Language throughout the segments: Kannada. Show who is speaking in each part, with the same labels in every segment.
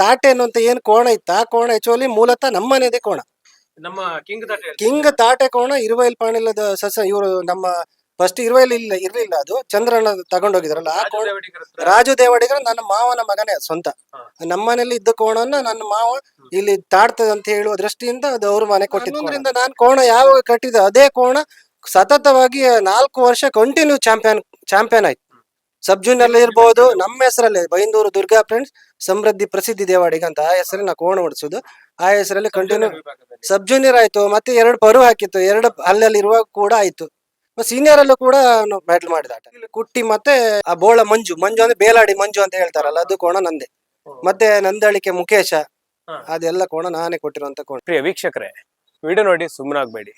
Speaker 1: ತಾಟೆ ಅನ್ನುವಂತ ಏನ್ ಕೋಣ ಇತ್ತ? ಆ ಕೋಣ ಆಕ್ಚುಲಿ ಮೂಲತಃ ನಮ್ಮನೆದೇ ಕೋಣ.
Speaker 2: ನಮ್ಮ ಕಿಂಗ್ ತಾಟೆ
Speaker 1: ಕಿಂಗ್ ತಾಟೆ ಕೋಣ ಇರುವೈಲ್ ಪಾಣಿಲದ ಸಸ್ಯ ಇವರು ನಮ್ಮ ಫಸ್ಟ್ ಇರುವೈಲ್ ಇಲ್ಲ ಇರ್ಲಿಲ್ಲ ಅದು. ಚಂದ್ರನ ತಗೊಂಡೋಗಿದ್ರಲ್ಲ ಆ ಕೋಣ ರಾಜು ದೇವಾಡಿಗರ ನನ್ನ ಮಾವನ ಮಗನೇ ಸ್ವಂತ. ನಮ್ಮನೇಲಿ ಇದ್ದ ಕೋಣನ ನನ್ನ ಮಾವ ಇಲ್ಲಿ ತಾಡ್ತದ ಅಂತ ಹೇಳುವ ದೃಷ್ಟಿಯಿಂದ ಅದು ಅವ್ರ ಮನೆ ಕೊಟ್ಟಿದ್ರಿಂದ ನಾನು ಕೋಣ ಯಾವಾಗ ಕಟ್ಟಿದ ಅದೇ ಕೋಣ ಸತತವಾಗಿ ನಾಲ್ಕು ವರ್ಷ ಕಂಟಿನ್ಯೂ ಚಾಂಪಿಯನ್ ಚಾಂಪಿಯನ್ ಆಯ್ತು. ಸಬ್ ಜೂನಿಯರ್ ಇರ್ಬೋದು ನಮ್ಮ ಹೆಸರಲ್ಲಿ ಬೈಂದೂರು ದುರ್ಗಾ ಫ್ರೆಂಡ್ಸ್ ಸಮೃದ್ಧಿ ಪ್ರಸಿದ್ಧಿ ದೇವಾಡಿಗೆ ಅಂತ ಆ ಹೆಸರಲ್ಲಿ ನಾವು ಕೋಣ ಓಡಿಸೋದು ಆ ಹೆಸರಲ್ಲಿ ಕಂಟಿನ್ಯೂ ಸಬ್ ಜೂನಿಯರ್ ಆಯ್ತು ಮತ್ತೆ ಎರಡು ಪರು ಹಾಕಿತ್ತು ಎರಡು ಅಲ್ಲಲ್ಲಿ ಇರುವಾಗ ಕೂಡ ಆಯ್ತು. ಸೀನಿಯರ್ ಅಲ್ಲೂ ಕೂಡ ಬ್ಯಾಟಲ್ ಮಾಡಿದ ಆಟ. ಇಲ್ಲಿ ಕುಟ್ಟಿ ಮತ್ತೆ ಆ ಬೋಳ ಮಂಜು ಮಂಜು ಅಂದ್ರೆ ಬೇಲಾಡಿ ಮಂಜು ಅಂತ ಹೇಳ್ತಾರಲ್ಲ ಅದು ಕೋಣ ನಂದೆ. ಮತ್ತೆ ನಂದಳಿಕೆ ಮುಖೇಶ ಅದೆಲ್ಲ ಕೋಣ ನಾನೇ ಕೊಟ್ಟಿರುವಂತ ಕೋಣ.
Speaker 2: ಪ್ರಿಯ ವೀಕ್ಷಕರೇ ವಿಡಿಯೋ ನೋಡಿ ಸುಮ್ಮನಾಗಬೇಡಿ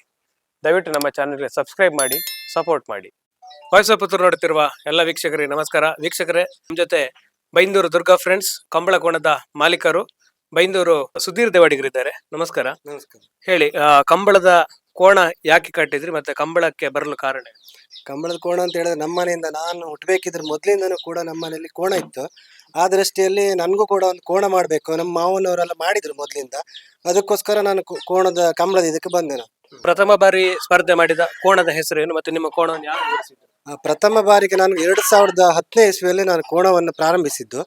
Speaker 2: ದಯವಿಟ್ಟು ನಮ್ಮ ಚಾನೆಲ್ಗೆ ಸಬ್ಸ್ಕ್ರೈಬ್ ಮಾಡಿ ಸಪೋರ್ಟ್ ಮಾಡಿ. ವಾಯ್ಸ್ ಆಫ್ ಪುತ್ತೂರು ನೋಡುತ್ತಿರುವ ಎಲ್ಲ ವೀಕ್ಷಕರಿಗೆ ನಮಸ್ಕಾರ. ವೀಕ್ಷಕರೇ ನಮ್ಮ ಜೊತೆ ಬೈಂದೂರು ದುರ್ಗಾ ಫ್ರೆಂಡ್ಸ್ ಕಂಬಳ ಕೋಣದ ಮಾಲೀಕರು ಬೈಂದೂರು ಸುಧೀರ್ ದೇವಾಡಿಗರಿದ್ದಾರೆ ನಮಸ್ಕಾರ.
Speaker 1: ನಮಸ್ಕಾರ.
Speaker 2: ಹೇಳಿ ಆ, ಕಂಬಳದ ಕೋಣ ಯಾಕೆ ಕಟ್ಟಿದ್ರಿ ಮತ್ತೆ ಕಂಬಳಕ್ಕೆ ಬರಲು ಕಾರಣ
Speaker 1: ಕಂಬಳದ ಕೋಣ ಅಂತ ಹೇಳಿದ್ರೆ ನಮ್ಮ ಮನೆಯಿಂದ ನಾನು ಹುಟ್ಟಬೇಕಿದ್ರೆ ಮೊದಲಿಂದನೂ ಕೂಡ ನಮ್ಮ ಮನೆಯಲ್ಲಿ ಕೋಣ ಇತ್ತು. ಆ ದೃಷ್ಟಿಯಲ್ಲಿ ನನಗೂ ಕೂಡ ಒಂದು ಕೋಣ ಮಾಡಬೇಕು. ನಮ್ಮ ಮಾವನವರೆಲ್ಲ ಮಾಡಿದ್ರು ಮೊದಲಿಂದ. ಅದಕ್ಕೋಸ್ಕರ ನಾನು ಕೋ- ಕೋಣದ ಕಂಬಳದ ಇದಕ್ಕೆ ಬಂದೆ ನಾನು.
Speaker 2: ಪ್ರಥಮ ಬಾರಿ ಸ್ಪರ್ಧೆ ಮಾಡಿದ ಕೋಣದ ಹೆಸರೇನು ಮತ್ತೆ ನಿಮ್ಮ ಕೋಣವನ್ನು ಯಾರು
Speaker 1: ಪ್ರಥಮ ಬಾರಿಗೆ ನಾನು ಎರಡು ಸಾವಿರದ ಹತ್ತನೇ ಇಸ್ವಿಯಲ್ಲಿ ನಾನು ಕೋಣವನ್ನು ಪ್ರಾರಂಭಿಸಿದ್ದು.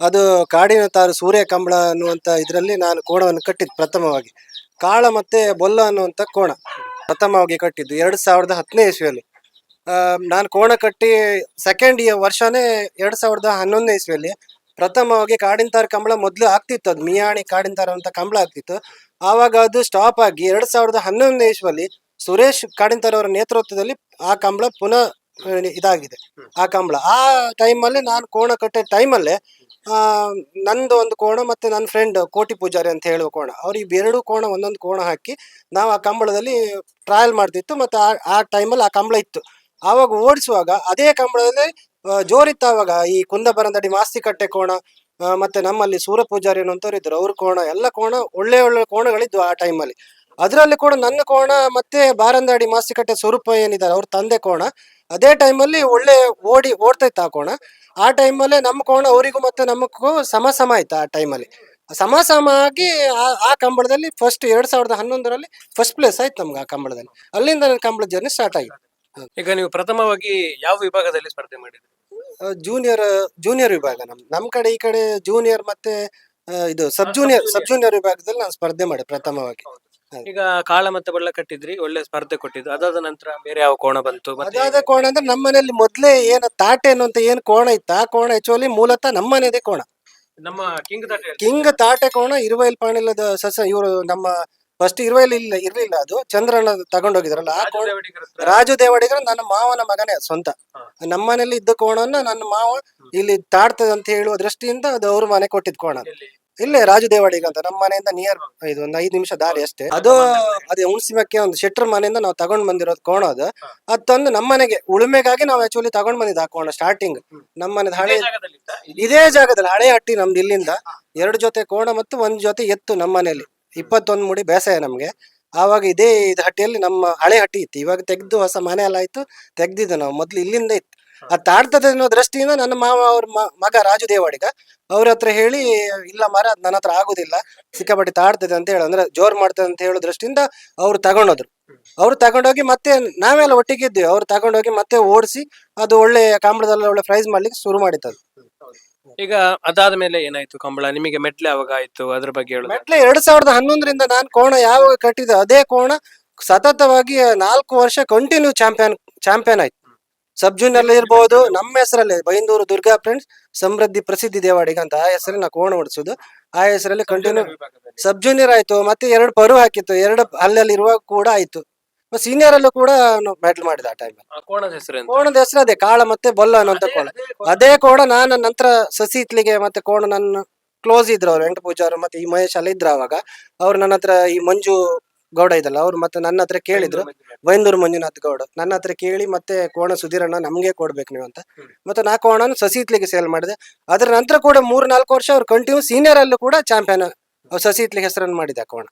Speaker 1: ಅದು ಕಾಡಿನ ತಾರು ಸೂರ್ಯ ಕಂಬಳ ಅನ್ನುವಂತ ಇದರಲ್ಲಿ ನಾನು ಕೋಣವನ್ನು ಕಟ್ಟಿದ್ದು ಪ್ರಥಮವಾಗಿ. ಕಾಳ ಮತ್ತೆ ಬೊಲ್ಲ ಅನ್ನುವಂತ ಕೋಣ ಪ್ರಥಮವಾಗಿ ಕಟ್ಟಿದ್ದು ಎರಡು ಸಾವಿರದ ಹತ್ತನೇ ಇಸ್ವಿಯಲ್ಲಿ. ನಾನು ಕೋಣ ಕಟ್ಟಿ ಸೆಕೆಂಡ್ ಇಯರ್ ವರ್ಷನೇ ಎರಡು ಸಾವಿರದ ಹನ್ನೊಂದನೇ ಇಸ್ವಿಯಲ್ಲಿ ಪ್ರಥಮವಾಗಿ ಕಾಡಿನ ತಾರು ಕಂಬಳ ಮೊದಲು ಆಗ್ತಿತ್ತು. ಅದು ಮಿಯಾಣಿ ಕಾಡಿನ ತಾರ ಅಂತ ಕಂಬಳ ಆಗ್ತಿತ್ತು. ಆವಾಗ ಅದು ಸ್ಟಾಪ್ ಆಗಿ ಎರಡು ಸಾವಿರದ ಹನ್ನೊಂದನೇ ಇಸ್ವಲ್ಲಿ ಸುರೇಶ್ ಕಾಡಿಂತರ ಅವರ ನೇತೃತ್ವದಲ್ಲಿ ಆ ಕಂಬಳ ಪುನಃ ಇದಾಗಿದೆ. ಆ ಕಂಬಳ. ಆ ಟೈಮಲ್ಲಿ ನಾನು ಕೋಣ ಕಟ್ಟೋ ಟೈಮಲ್ಲೇ ನಂದು ಒಂದು ಕೋಣ ಮತ್ತೆ ನನ್ನ ಫ್ರೆಂಡ್ ಕೋಟಿ ಪೂಜಾರಿ ಅಂತ ಹೇಳುವ ಕೋಣ. ಅವ್ರು ಇವೆರಡು ಕೋಣ ಒಂದೊಂದು ಕೋಣ ಹಾಕಿ ನಾವು ಆ ಕಂಬಳದಲ್ಲಿ ಟ್ರಯಲ್ ಮಾಡ್ತಿತ್ತು ಮತ್ತೆ ಆ ಆ ಟೈಮಲ್ಲಿ ಆ ಕಂಬಳ ಇತ್ತು. ಆವಾಗ ಓಡಿಸುವಾಗ ಅದೇ ಕಂಬಳದಲ್ಲಿ ಆ, ಜೋರಿತ್ತು ಆವಾಗ ಈ ಕುಂದಬರಂದಡಿ ಮಾಸ್ತಿ ಕಟ್ಟೆ ಕೋಣ ಮತ್ತೆ ನಮ್ಮಲ್ಲಿ ಸೂರ ಪೂಜಾರಿ ಅನ್ನುವಂಥವ್ರು ಇದ್ರು ಅವ್ರ ಕೋಣ, ಎಲ್ಲ ಕೋಣ ಒಳ್ಳೆ ಒಳ್ಳೆ ಕೋಣಗಳಿದ್ವು ಆ ಟೈಮಲ್ಲಿ ಅದರಲ್ಲಿ ಕೂಡ ನನ್ನ ಕೋಣ ಮತ್ತೆ ಬಾರಂದಾಡಿ ಮಾಸಿಕಟ್ಟೆ ಸ್ವರೂಪ ಏನಿದ್ದಾರೆ, ಅವ್ರ ತಂದೆ ಕೋಣ. ಅದೇ ಟೈಮಲ್ಲಿ ಒಳ್ಳೆ ಓಡಿ ಓಡ್ತಾ ಆ ಕೋಣ. ಆ ಟೈಮಲ್ಲೇ ನಮ್ಮ ಕೋಣ ಅವರಿಗೂ ಮತ್ತೆ ನಮಗೂ ಸಮ ಸಮ ಆಯ್ತು ಆ ಟೈಮಲ್ಲಿ ಸಮ ಆಗಿ ಆ- ಆ ಕಂಬಳದಲ್ಲಿ ಫಸ್ಟ್ ಎರಡ್ ಸಾವಿರದ ಹನ್ನೊಂದರಲ್ಲಿ ಫಸ್ಟ್ ಪ್ಲೇಸ್ ಆಯ್ತು ನಮ್ಗೆ ಆ ಕಂಬಳದಲ್ಲಿ. ಅಲ್ಲಿಂದ ನನ್ನ ಕಂಬಳ ಜರ್ನಿ ಸ್ಟಾರ್ಟ್ ಆಗಿದೆ.
Speaker 2: ಈಗ ನೀವು ಪ್ರಥಮವಾಗಿ ಯಾವ ವಿಭಾಗದಲ್ಲಿ ಸ್ಪರ್ಧೆ ಮಾಡಿದ್ರಿ?
Speaker 1: ಜೂನಿಯರ್ ಜೂನಿಯರ್ ವಿಭಾಗ ನಮ್ ನಮ್ ಕಡೆ ಈ ಕಡೆ ಜೂನಿಯರ್ ಮತ್ತೆ ಆ, ಇದು ಸಬ್ ಜೂನಿಯರ್ ಸಬ್ ಜೂನಿಯರ್ ವಿಭಾಗದಲ್ಲಿ ನಾನು ಸ್ಪರ್ಧೆ ಮಾಡಿ ಪ್ರಥಮವಾಗಿ.
Speaker 2: ಈಗ ಕಾಳ ಮತ್ತೆ ಬಳ್ಳ ಕಟ್ಟಿದ್ರಿ ಒಳ್ಳೆ ಸ್ಪರ್ಧೆ ಕೊಟ್ಟಿದ್ದು. ಅದಾದ ನಂತರ ಬೇರೆ ಯಾವ ಕೋಣ ಬಂತು? ಮತ್ತೆ
Speaker 1: ಅದಾದ ಕೋಣ ಅಂದ್ರೆ ನಮ್ಮ ಮನೆಯಲ್ಲಿ ಮೊದ್ಲೇ ಏನ ತಾಟೆ ಅನ್ನುವಂತ ಏನ್ ಕೋಣ ಇತ್ತು ಆ ಕೋಣ ಆಕ್ಚುಲಿ ಮೂಲತಃ ನಮ್ಮನೆದೇ ಕೋಣ.
Speaker 2: ನಮ್ಮ ಕಿಂಗ್ ತಾಟೆ
Speaker 1: ಕಿಂಗ್ ತಾಟೆ ಕೋಣ ಇರುವೈಲ್ ಪಾಣಿಲದ ಸಸ್ಯ ಇವರು ನಮ್ಮ ಫಸ್ಟ್ ಇರುವೈಲ್ ಇಲ್ಲ ಇರ್ಲಿಲ್ಲ ಅದು. ಚಂದ್ರನ ತಗೊಂಡೋಗಿದ್ರಲ್ಲ ಆ ಕೋಣ ರಾಜು ದೇವಡಿಗರ ನನ್ನ ಮಾವನ ಮಗನೇ ಅದು ಸ್ವಂತ. ನಮ್ಮನೇಲಿ ಇದ್ದ ಕೋಣನ್ನ ನನ್ನ ಮಾವ ಇಲ್ಲಿ ತಾಡ್ತದೆ ಅಂತ ಹೇಳುವ ದೃಷ್ಟಿಯಿಂದ ಅದು ಅವ್ರ ಮನೆ ಕೊಟ್ಟಿದ್ ಕೋಣ. ಇಲ್ಲೇ ರಾಜು ದೇವಾಡಿಗ ಅಂತ ನಮ್ಮ ಮನೆಯಿಂದ ನಿಯರ್ ಇದು ಒಂದು ಐದು ನಿಮಿಷ ದಾರಿ ಅಷ್ಟೇ. ಅದು ಅದೇ ಹುಣಸಿಮಕ್ಕೆ ಒಂದು ಶೆಟ್ರ್ ಮನೆಯಿಂದ ನಾವು ತಗೊಂಡ್ ಬಂದಿರೋದು ಕೋಣ ಅದು. ಅದ್ ತಂದು ನಮ್ಮ ಮನೆಗೆ ಉಳುಮೆಗಾಗಿ ನಾವು ಆಕ್ಚುಲಿ ತಗೊಂಡ್ ಬಂದಿದ್ದು ಆ ಕೋಣ ಸ್ಟಾರ್ಟಿಂಗ್ ನಮ್ಮ ಮನೆ ಹಳೆ ಇದೇ ಜಾಗದಲ್ಲಿ ಹಳೆ ಹಟ್ಟಿ ನಮ್ದು ಇಲ್ಲಿಂದ. ಎರಡು ಜೊತೆ ಕೋಣ ಮತ್ತು ಒಂದ್ ಜೊತೆ ಎತ್ತು ನಮ್ಮ ಮನೆಯಲ್ಲಿ. ಇಪ್ಪತ್ತೊಂದು ಮುಡಿ ಬೇಸಾಯ ನಮ್ಗೆ. ಆವಾಗ ಇದೇ ಇದು ಹಟ್ಟಿಯಲ್ಲಿ ನಮ್ಮ ಹಳೆ ಹಟ್ಟಿ ಇತ್ತು. ಇವಾಗ ತೆಗೆದು ಹೊಸ ಮನೆ ಎಲ್ಲ ಆಯ್ತು ತೆಗ್ದಿದ್ದು ನಾವು. ಮೊದ್ಲು ಇಲ್ಲಿಂದ ಇತ್ತು. ಅದು ತಾಡ್ತದೆ ಅನ್ನೋ ದೃಷ್ಟಿಯಿಂದ ನನ್ನ ಮಾವ ಅವ್ರ ಮಗ ರಾಜು ದೇವಾಡಿಗ ಅವ್ರ ಹತ್ರ ಹೇಳಿ ಇಲ್ಲ ಮರ ಅದು ನನ್ನ ಹತ್ರ ಆಗುದಿಲ್ಲ. ಸಿಕ್ಕಾಪಟ್ಟೆ ತಾಡ್ತದೆ ಅಂತ ಹೇಳಿ ಅಂದ್ರೆ ಜೋರ್ ಮಾಡ್ತದೆ ಅಂತ ಹೇಳೋ ದೃಷ್ಟಿಯಿಂದ ಅವ್ರು ತಗೊಂಡೋದ್ರು. ಅವ್ರು ತಗೊಂಡೋಗಿ ಮತ್ತೆ ನಾವೆಲ್ಲ ಒಟ್ಟಿಗೆ ಇದ್ವಿ. ಅವ್ರು ತಗೊಂಡೋಗಿ ಮತ್ತೆ ಓಡಿಸಿ ಅದು ಒಳ್ಳೆ ಕಾಂಬಳದಲ್ಲ ಒಳ್ಳೆ ಪ್ರೈಸ್ ಮಾಡ್ಲಿಕ್ಕೆ ಶುರು ಮಾಡಿತ್ತು ಅದು.
Speaker 2: ಈಗ ಅದಾದ ಮೇಲೆ ಏನಾಯ್ತು ಕಂಬಳ? ನಿಮಗೆ ಮೆಟ್ಲೆ ಯಾವಾಗ ಆಯ್ತು? ಅದ್ರ ಬಗ್ಗೆ ಹೇಳಿ
Speaker 1: ಮೆಟ್ಲೆ ಎರಡ್ ಸಾವಿರದ ಹನ್ನೊಂದರಿಂದ ನಾನು ಕೋಣ ಯಾವಾಗ ಕಟ್ಟಿದ ಅದೇ ಕೋಣ ಸತತವಾಗಿ ನಾಲ್ಕು ವರ್ಷ ಕಂಟಿನ್ಯೂ ಚಾಂಪಿಯನ್ ಚಾಂಪಿಯನ್ ಆಯ್ತು. ಸಬ್ ಜೂನಿಯರ್ ಇರ್ಬೋದು ನಮ್ಮ ಹೆಸರಲ್ಲಿ ಬೈಂದೂರು ದುರ್ಗಾ ಫ್ರೆಂಡ್ಸ್ ಸಮೃದ್ಧಿ ಪ್ರಸಿದ್ಧಿ ದೇವಾಡಿಗ ಅಂತ ಆ ಹೆಸರಲ್ಲಿ ನಾ ಕೋಣ ಓಡಿಸೋದು ಆ ಹೆಸರಲ್ಲಿ ಕಂಟಿನ್ಯೂ ಸಬ್ ಜೂನಿಯರ್ ಆಯ್ತು ಮತ್ತೆ ಎರಡು ಪರು ಹಾಕಿತ್ತು ಎರಡು ಅಲ್ಲಲ್ಲಿ ಇರುವಾಗ ಕೂಡ ಆಯ್ತು. ಸೀನಿಯರ್ ಅಲ್ಲೂ ಕೂಡ ಬ್ಯಾಟ್ಲ್ ಮಾಡಿದ ಆ ಟೈಮ್
Speaker 2: ಆ ಕೋಣದ ಹೆಸರು
Speaker 1: ಕೋಣದ ಹೆಸರು ಅದೇ ಕಾಳ ಮತ್ತೆ ಬೊಲ್ಲ ಅನ್ನುವಂತ ಕೋಣ. ಅದೇ ಕೋಣ. ನಾನು ನಂತರ ಸಸಿ ಇತ್ಲಿಗೆ ಮತ್ತೆ ಕೋಣ ನನ್ನ ಕ್ಲೋಸ್ ಇದ್ರು ಅವ್ರು ವೆಂಕಟ ಪೂಜಾರು ಮತ್ತೆ ಈ ಮಹೇಶ್ ಎಲ್ಲ ಇದ್ರು ಅವಾಗ. ಅವ್ರು ನನ್ನ ಹತ್ರ ಈ ಮಂಜು ಗೌಡ ಇದಲ್ಲ ಅವ್ರು ಮತ್ತೆ ನನ್ನ ಹತ್ರ ಕೇಳಿದ್ರು. ಬೈಂದೂರು ಮಂಜುನಾಥ್ ಗೌಡ. ನನ್ನ ಹತ್ರ ಕೇಳಿ ಮತ್ತೆ ಕೋಣ ಸುಧೀರಣ್ಣ ನಮ್ಗೆ ಕೊಡ್ಬೇಕು ನೀವು ಅಂತ. ಮತ್ತೆ ನಾ ಕೋಣನ ಸಸಿ ಇತ್ಲಿಗೆ ಸೇಲ್ ಮಾಡಿದೆ. ಅದ್ರ ನಂತರ ಕೂಡ ಮೂರ್ ನಾಲ್ಕು ವರ್ಷ ಅವ್ರು ಕಂಟಿನ್ಯೂ ಸೀನಿಯರ್ ಅಲ್ಲೂ ಕೂಡ ಚಾಂಪಿಯನ್ ಸಸಿ ಇತ್ಲಿಗೆ ಹೆಸರನ್ನು ಮಾಡಿದ ಕೋಣ.